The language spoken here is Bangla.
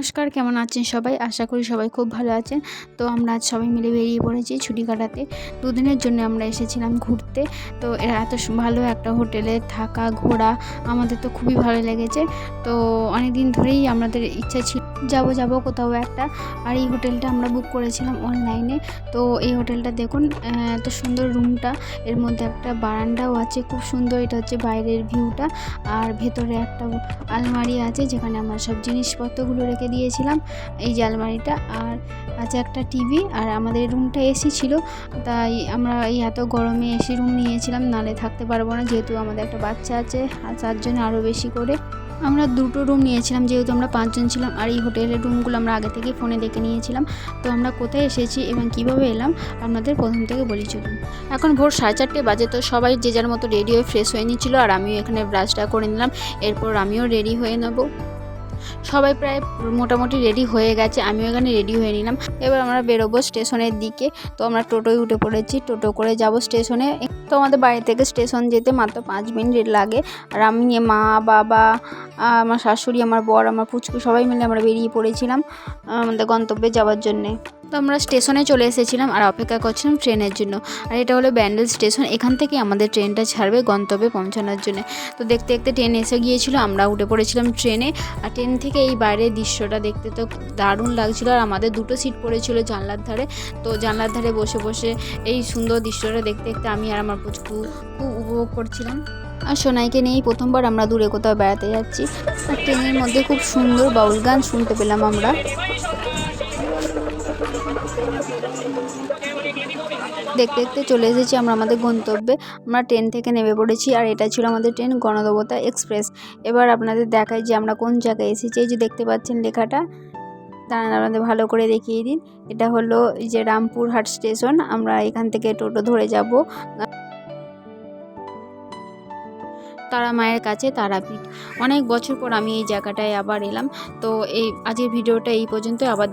নমস্কার, কেমন আছেন সবাই? আশা করি সবাই খুব ভালো আছেন। তো আমরা আজ সবাই মিলে বেরিয়ে পড়েছি ছুটি কাটাতে। দুদিনের জন্য আমরা এসেছিলাম ঘুরতে। তো এরা এত ভালো একটা হোটেলে থাকা, ঘোরা আমাদের তো খুবই ভালো লেগেছে। তো অনেক দিন ধরেই আমাদের ইচ্ছা ছিল যাব যাব কোথাও একটা। আর এই হোটেলটা আমরা বুক করেছিলাম অনলাইনে তো এই হোটেলটা দেখুন এত সুন্দর রুমটা এর মধ্যে একটা বারান্দাও আছে, খুব সুন্দর। এটা হচ্ছে বাইরের ভিউটা আর ভেতরে একটা আলমারি আছে, যেখানে আমরা সব জিনিসপত্রগুলো রেখে দিয়েছিলাম। এই যে আলমারিটা, আর আছে একটা টিভি আর আমাদের রুমটা এসি ছিল। তাই আমরা এই এত গরমে এসি রুম নিয়েছিলাম নালে থাকতে পারব না। যেহেতু আমাদের একটা বাচ্চা আছে, আর তার জন্য আরও বেশি করে। আমরা দুটো রুম নিয়েছিলাম, যেহেতু আমরা পাঁচজন ছিলাম আর এই হোটেলের রুমগুলো আমরা আগে থেকে ফোনে দেখে নিয়েছিলাম। তো আমরা কোথায় এসেছি এবং কীভাবে এলাম, আপনাদের প্রথম থেকে বলি চলুন। এখন ভোর সাড়ে চারটে বাজে, তো সবাই যে যার মতো রেডি হয়ে ফ্রেশ হয়ে নিচ্ছিল আর আমিও এখানে ব্রাশটা করে নিলাম। এরপর আমিও রেডি হয়ে নেব। সবাই প্রায় মোটামুটি রেডি হয়ে গেছে, আমিও এখানে রেডি হয়ে নিলাম। এবার আমরা বেরোবো স্টেশনের দিকে। তো আমরা টোটোয় উঠে পড়েছি, টোটো করে যাব স্টেশনে। তো আমাদের বাড়ি থেকে স্টেশন যেতে মাত্র পাঁচ মিনিট লাগে। আর আমি, মা, বাবা আমার শাশুড়ি, আমার বর, আমার পুচকু সবাই মিলে আমরা বেরিয়ে পড়েছিলাম আমাদের গন্তব্যে যাওয়ার জন্যে। তো আমরা স্টেশনে চলে এসেছিলাম আর অপেক্ষা করছিলাম ট্রেনের জন্য। আর এটা হলো ব্যান্ডেল স্টেশন। এখান থেকে আমাদের ট্রেনটা ছাড়বে গন্তব্যে পৌঁছানোর জন্য। তো দেখতে দেখতে ট্রেন এসে গিয়েছিল, আমরা উঠে পড়েছিলাম ট্রেনে। আর ট্রেন থেকে এই বাইরের দৃশ্যটা দেখতে তো দারুণ লাগছিল। আর আমাদের দুটো সিট পড়েছিল জানলার ধারে। তো জানলার ধারে বসে বসে এই সুন্দর দৃশ্যটা দেখতে দেখতে আমি আর আমার পুচকু খুব উপভোগ করছিলাম। আর সোনাইকে নিয়েই প্রথমবার আমরা দূরে কোথাও বেড়াতে যাচ্ছি। আর ট্রেনের মধ্যে খুব সুন্দর বাউল গান শুনতে পেলাম আমরা। দেখতে দেখতে চলে এসেছি আমরা আমাদের গন্তব্যে। আমরা ট্রেন থেকে নেমে পড়েছি আর এটা ছিল আমাদের ট্রেন গণদেবতা এক্সপ্রেস এবার আপনাদের দেখাই যে আমরা কোন জায়গায় এসেছি। এই যে দেখতে পাচ্ছেন লেখাটা। দাঁড়ান, আপনাদের ভালো করে দেখিয়ে দিন। এটা হলো যে রামপুরহাট স্টেশন। আমরা এখান থেকে টোটো ধরে যাব। তারা মায়ের কাছে তারাপীঠ অনেক বছর পর আমি এই জায়গাটায় আবার এলাম। তো এই, আজকের ভিডিওটা এই পর্যন্ত আবার